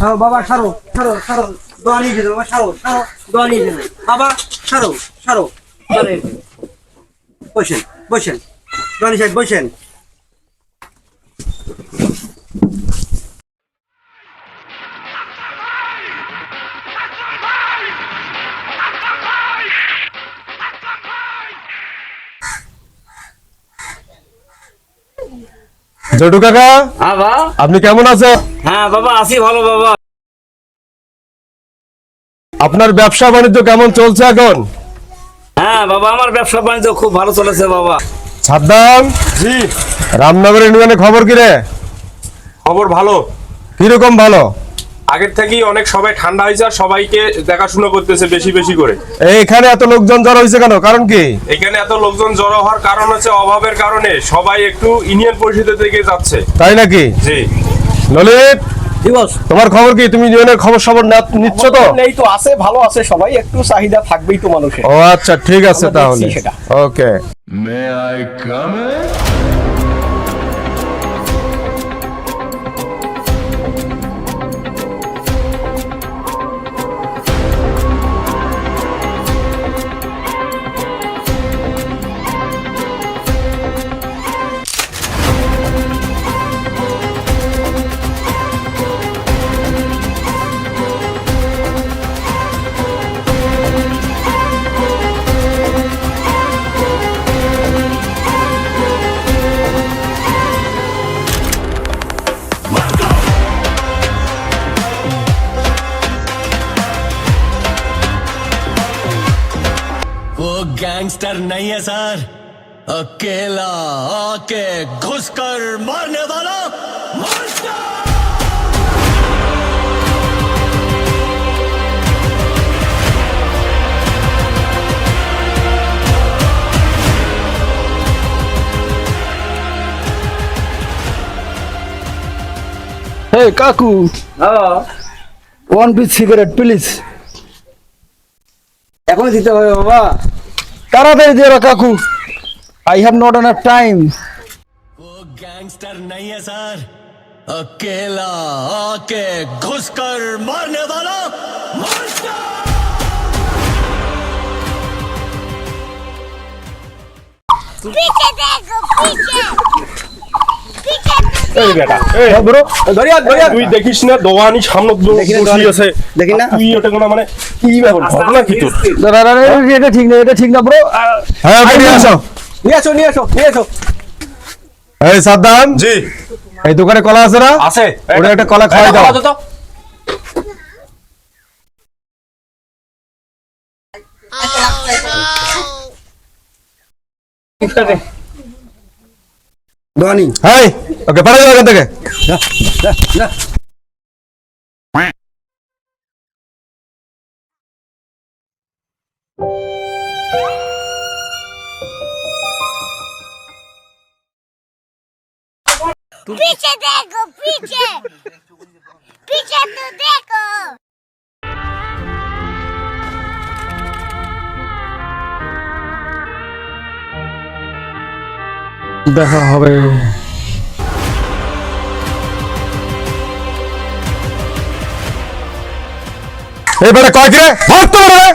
হ্যাঁ বাবা সারো সারো সারো দোয়া নিয়ে যেতে বাবা সারো সারো দোয়া নিয়ে যেতে বাবা সারো সারো সারো। বসেন বসেন দোয়ানি সাহেব বসেন। জটু কাকা হ্যাঁ বা আপনি কেমন আছেন? হ্যাঁ বাবা আসি ভালো বাবা। আপনার ব্যবসা বাণিজ্য কেমন চলছে এখন? হ্যাঁ বাবা আমার ব্যবসা বাণিজ্য খুব ভালো চলেছে বাবা। সাদ্দাম জি। রামনগর ইউনিয়নের খবর কি রে খবর ভালো। কীরকম ভালো? আগের থেকেই অনেক সবাই ঠান্ডা হয়েছে আর সবাইকে দেখাশোনা করতেছে বেশি বেশি করে। এখানে এত লোকজন জড়ো হয়েছে কেন? কারণ কি? এখানে এত লোকজন জড়ো হওয়ার কারণ হচ্ছে অভাবের কারণে সবাই একটু ইউনিয়ন পরিষদের দিকে যাচ্ছে। তাই নাকি? জি। ললিত তোমার খবর কি? তুমি ইউনিয়নের খবর সবর না- নিচ্ছ তো? নেই তো আছে ভালো আছে সবাই একটু চাহিদা থাকবেই তো মানুষের। ও আচ্ছা ঠিক আছে তাহলে। Okay. May I come gangster नहीं है सर अकेला आके घुसकर मारने वाला मॉन्स्टर হে কাকু হ্যাঁ ওয়ান পিস সিগারেট প্লিজ এখন দিতে হবে বাবা তাড়াতাড়ি দিয়ে রাখ কাকু I have not enough time वो गैंगस्टर नहीं है सर अकेला आके घुसकर मारने वाला मॉन्स्टर पीछे देखो पीछे पीछे এই বেটা এই। ব্রো ধরিয়া ধরিয়া। তুই দেখিস না দোয়ানি সামনে বসি আছে। দেখি না? তুই ওটা কোনো মানে কি ব্যাপার? ঘটনা কি তোর? এটা ঠিক না এটা ঠিক না ব্রো। হ্যাঁ নিয়ে আসো। নিয়ে আসো নিয়ে আসো নিয়ে আসো। এই সাদ্দাম জি। এই দোকানে কলা আছে না? আছে। ওটা একটা কলা খাওয়াই দাও। তো। দোয়ানি হাই ওকে পাঠিয়ে দাও এখান থেকে पीछे देखो पीछे पीछे तो देखो দেখা হবে। এবারে কয় কিরে? ভাগ তো বেটা